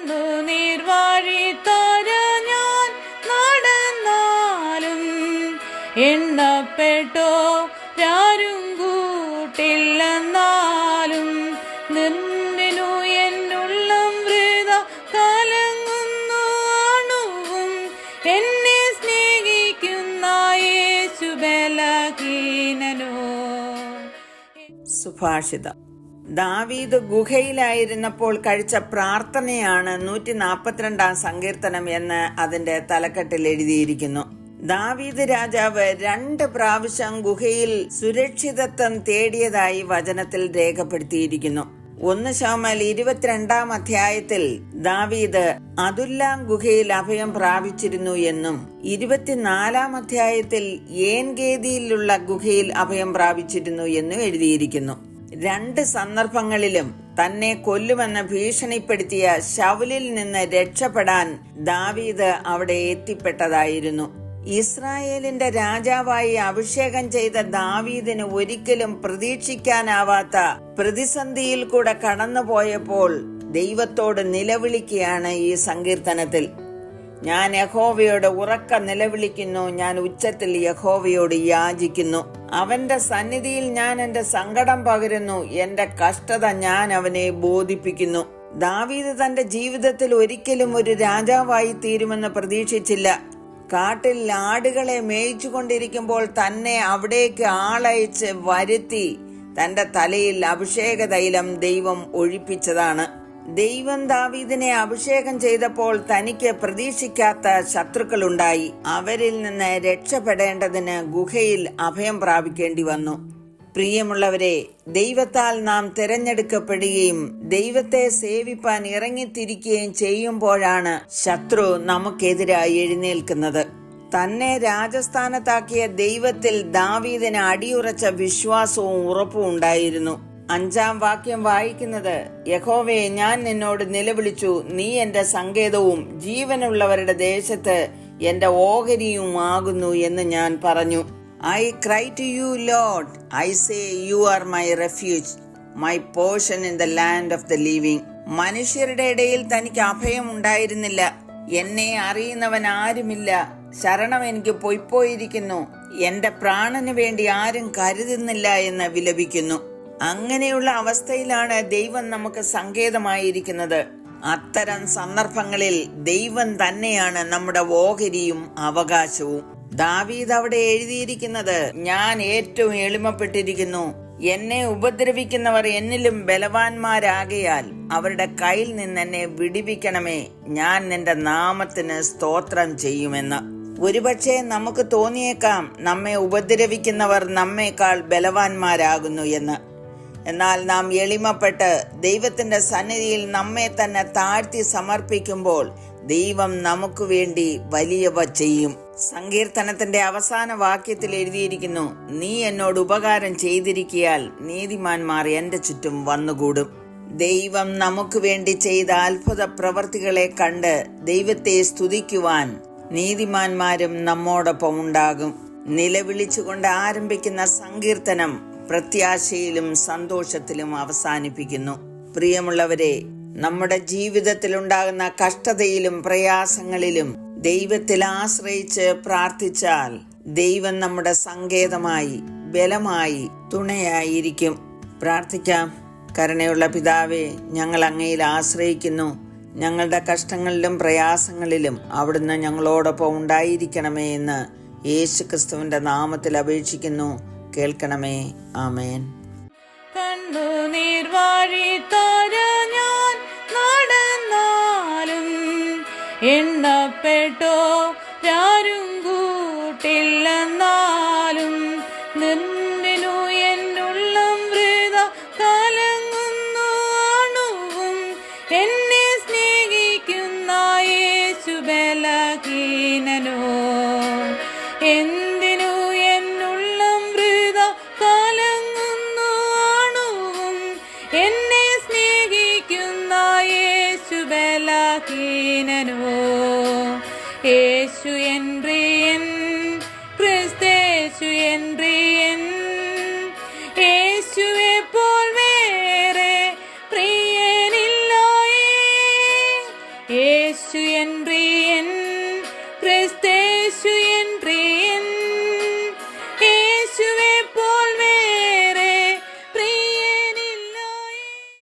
കണ്ണുനീർ നീർവാഴി തോര ഞാൻ നടന്നാലും എണ്ണപ്പെട്ടോ രാരും കൂട്ടില്ലെന്നാലും നിന്നു എന്നുള്ളം വൃത കലങ്ങുന്നു അണുവും എന്നെ സ്നേഹിക്കുന്ന യേശുബലഹീനനോ സുഭാഷിതം. ദാവീദ് ഗുഹയിലായിരുന്നപ്പോൾ കഴിച്ച പ്രാർത്ഥനയാണ് നൂറ്റി നാൽപ്പത്തിരണ്ടാം സങ്കീർത്തനം എന്ന് അതിന്റെ തലക്കെട്ടിൽ എഴുതിയിരിക്കുന്നു. ദാവീദ് രാജാവ് രണ്ട് പ്രാവശ്യം ഗുഹയിൽ സുരക്ഷിതത്വം തേടിയതായി വചനത്തിൽ രേഖപ്പെടുത്തിയിരിക്കുന്നു. ഒന്ന് ശവമൽ ഇരുപത്തിരണ്ടാം അധ്യായത്തിൽ ദാവീദ് അതുല്ലാം ഗുഹയിൽ അഭയം പ്രാപിച്ചിരുന്നു എന്നും ഇരുപത്തിനാലാം അധ്യായത്തിൽ ഏൻഗേദിയിലുള്ള ഗുഹയിൽ അഭയം പ്രാപിച്ചിരുന്നു എന്നും എഴുതിയിരിക്കുന്നു. രണ്ട് സന്ദർഭങ്ങളിലും തന്നെ കൊല്ലുമെന്ന് ഭീഷണിപ്പെടുത്തിയ ശൗലിൽ നിന്ന് രക്ഷപ്പെടാൻ ദാവീദ് അവിടെ എത്തിപ്പെട്ടതായിരുന്നു. ഇസ്രായേലിന്റെ രാജാവായി അഭിഷേകം ചെയ്ത ദാവീദിന് ഒരിക്കലും പ്രതീക്ഷിക്കാനാവാത്ത പ്രതിസന്ധിയിൽ കൂടെ കടന്നുപോയപ്പോൾ ദൈവത്തോട് നിലവിളിക്കുകയാണ് ഈ സങ്കീർത്തനത്തിൽ. ഞാൻ യഹോവയോട് ഉറക്ക നിലവിളിക്കുന്നു ഞാൻ ഉച്ചത്തിൽ യഹോവയോട് യാചിക്കുന്നു. അവന്റെ സന്നിധിയിൽ ഞാൻ എന്റെ സങ്കടം പകരുന്നു. എന്റെ കഷ്ടത ഞാൻ അവനെ ബോധിപ്പിക്കുന്നു. ദാവീദ് തന്റെ ജീവിതത്തിൽ ഒരിക്കലും ഒരു രാജാവായി തീരുമെന്ന് പ്രതീക്ഷിച്ചില്ല. കാട്ടിൽ ആടുകളെ മേയിച്ചുകൊണ്ടിരിക്കുമ്പോൾ തന്നെ അവിടേക്ക് ആളയച്ച് വരുത്തി തന്റെ തലയിൽ അഭിഷേക തൈലം ദൈവം ഒഴിപ്പിച്ചതാണ്. ദൈവം ദാവീദിനെ അഭിഷേകം ചെയ്തപ്പോൾ തനിക്ക് പ്രതീക്ഷിക്കാത്ത ശത്രുക്കളുണ്ടായി. അവരിൽ നിന്ന് രക്ഷപ്പെടേണ്ടതിന് ഗുഹയിൽ അഭയം പ്രാപിക്കേണ്ടി വന്നു. പ്രിയമുള്ളവരെ ദൈവത്താൽ നാം തിരഞ്ഞെടുക്കപ്പെടുകയും ദൈവത്തെ സേവിപ്പാൻ ഇറങ്ങിത്തിരിക്കുകയും ചെയ്യുമ്പോഴാണ് ശത്രു നമുക്കെതിരായി എഴുന്നേൽക്കുന്നത്. തന്നെ രാജസ്ഥാനത്താക്കിയ ദൈവത്തിൽ ദാവീദിന് അടിയുറച്ച വിശ്വാസവും ഉറപ്പും ഉണ്ടായിരുന്നു. അഞ്ചാം വാക്യം വായിക്കുന്നത് യഹോവയെ ഞാൻ നിന്നോട് നിലവിളിച്ചു. നീ എന്റെ സങ്കേതവും ജീവനുള്ളവരുടെ ദേശത്ത് എന്റെ ഓഹരിയും ആകുന്നു എന്ന് ഞാൻ പറഞ്ഞു. I cry to you lord I say you are my refuge my portion in the land of the living മനുഷ്യരുടെ ഇടയിൽ തനിക്ക് അഭയം ഉണ്ടായിരുന്നില്ല. എന്നെ അറിയുന്നവൻ ആരുമില്ല. ശരണം എനിക്ക് പൊയ്പോയിരിക്കുന്നു എന്റെ പ്രാണന് വേണ്ടി ആരും കരുതുന്നില്ല എന്ന് വിലപിക്കുന്നു. അങ്ങനെയുള്ള അവസ്ഥയിലാണ് ദൈവം നമുക്ക് സങ്കേതമായിരിക്കുന്നത്. അത്തരം സന്ദർഭങ്ങളിൽ ദൈവം തന്നെയാണ് നമ്മുടെ ഓഹരിയും അവകാശവും. ദാവീദ് അവിടെ എഴുതിയിരിക്കുന്നത് ഞാൻ ഏറ്റവും എളിമപ്പെട്ടിരിക്കുന്നു. എന്നെ ഉപദ്രവിക്കുന്നവർ എന്നിലും ബലവാന്മാരാകയാൽ അവരുടെ കയ്യിൽ നിന്ന് എന്നെ വിടിവിക്കണമേ. ഞാൻ നിന്റെ നാമത്തിന് സ്തോത്രം ചെയ്യുമെന്ന്. ഒരുപക്ഷെ നമുക്ക് തോന്നിയേക്കാം നമ്മെ ഉപദ്രവിക്കുന്നവർ നമ്മേക്കാൾ ബലവാന്മാരാകുന്നു എന്ന്. എന്നാൽ നാം എളിമപ്പെട്ട് ദൈവത്തിന്റെ സന്നിധിയിൽ നമ്മെ തന്നെ താഴ്ത്തി സമർപ്പിക്കുമ്പോൾ ദൈവം നമുക്ക് വേണ്ടി വലിയവ ചെയ്യും. സങ്കീർത്തനത്തിന്റെ അവസാന വാക്യത്തിൽ എഴുതിയിരിക്കുന്നു നീ എന്നോട് ഉപകാരം ചെയ്തിരിക്കിയാൽ നീതിമാന്മാർ എന്റെ ചുറ്റും വന്നുകൂടും. ദൈവം നമുക്ക് വേണ്ടി ചെയ്ത അത്ഭുത പ്രവർത്തികളെ കണ്ട് ദൈവത്തെ സ്തുതിക്കുവാൻ നീതിമാന്മാരും നമ്മോടൊപ്പം ഉണ്ടാകും. നിലവിളിച്ചുകൊണ്ട് ആരംഭിക്കുന്ന സങ്കീർത്തനം പ്രത്യാശയിലും സന്തോഷത്തിലും അവസാനിപ്പിക്കുന്നു. പ്രിയമുള്ളവരെ നമ്മുടെ ജീവിതത്തിൽ ഉണ്ടാകുന്ന കഷ്ടതയിലും പ്രയാസങ്ങളിലും ദൈവത്തിൽ ആശ്രയിച്ച് പ്രാർത്ഥിച്ചാൽ ദൈവം നമ്മുടെ സങ്കേതമായി ബലമായി തുണയായിരിക്കും. പ്രാർത്ഥിക്കാം. കരുണയുള്ള പിതാവേ ഞങ്ങൾ അങ്ങയിൽ ആശ്രയിക്കുന്നു. ഞങ്ങളുടെ കഷ്ടങ്ങളിലും പ്രയാസങ്ങളിലും അവിടുന്ന് ഞങ്ങളോടൊപ്പം ഉണ്ടായിരിക്കണമേ എന്ന് യേശു ക്രിസ്തുവിന്റെ നാമത്തിൽ അപേക്ഷിക്കുന്നു. കേൾക്കണമേ. ആമേൻ. കണ്ണു നീർവാഴി തര ഞാൻ നടന്നാലും എണ്ണപ്പെട്ടോ രാരും കൂട്ടില്ലെന്നാലും നിന്നിനു എന്നുള്ളം വൃത കലങ്ങുന്നു അണുവും. എന്നെ സ്നേഹിക്കുന്ന യേശു ബലഹീനനോ. kinenu